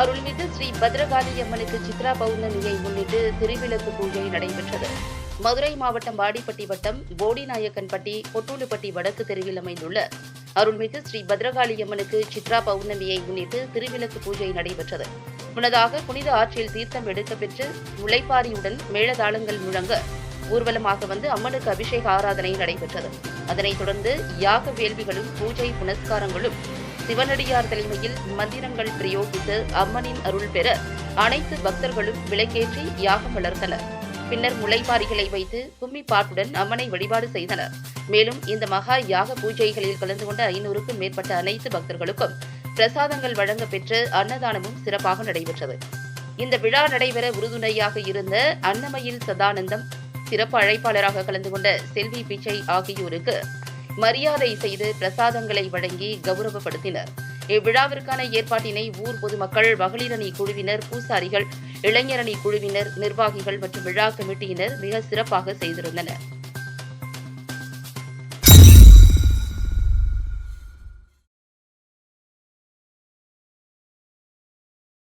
அருள்மிகு ஸ்ரீ பத்ரகாளி அம்மனுக்கு சித்ரா பௌர்ணமியை முன்னிட்டு திருவிளக்கு பூஜை நடைபெற்றது. மதுரை மாவட்டம் வாடிப்பட்டி வட்டம் போடிநாயக்கன்பட்டி பொட்டூலுப்பட்டி வடக்கு தெருவில் அமைந்துள்ள அருள்மிகு ஸ்ரீ பத்ரகாளி அம்மனுக்கு சித்ரா பௌர்ணமியை முன்னிட்டு திருவிளக்கு பூஜை நடைபெற்றது. முன்னதாக புனித ஆற்றில் தீர்த்தம் எடுக்கப்பெற்று முளைப்பாரியுடன் மேளதாளங்கள் முழங்க ஊர்வலமாக வந்து அம்மனுக்கு அபிஷேக ஆராதனை நடைபெற்றது. அதனைத் தொடர்ந்து யாக வேள்விகளும் பூஜை புனஸ்காரங்களும் சிவனடியார் தலைமையில் மந்திரங்கள் பிரயோகித்து அம்மனின் அருள் பெற அனைத்து பக்தர்களும் விளக்கேற்றி யாகம் வளர்த்தனர். பின்னர் முளைப்பாரிகளை வைத்து கும்மி பாட்டுடன் அம்மனை வழிபாடு செய்தனர். மேலும் இந்த மகா யாக பூஜைகளில் கலந்து கொண்ட ஐநூறுக்கும் மேற்பட்ட அனைத்து பக்தர்களுக்கும் பிரசாதங்கள் வழங்க பெற்று அன்னதானமும் சிறப்பாக நடைபெற்றது. இந்த விழா நடைபெற உறுதுணையாக இருந்த அன்னமயில் சதானந்தம் சிறப்பு அழைப்பாளராக கலந்து கொண்ட செல்வி பிச்சை ஆகியோருக்கு மரியாதை செய்து பிரசாதங்களை வழங்கி கௌரவப்படுத்தினர். இவ்விழாவிற்கான ஏற்பாட்டினை ஊர் பொதுமக்கள் மகளிரணி குழுவினர் பூசாரிகள் இளைஞரணி குழுவினர் நிர்வாகிகள் மற்றும் விழா கமிட்டியினர் மிக சிறப்பாக செய்திருந்தனர்.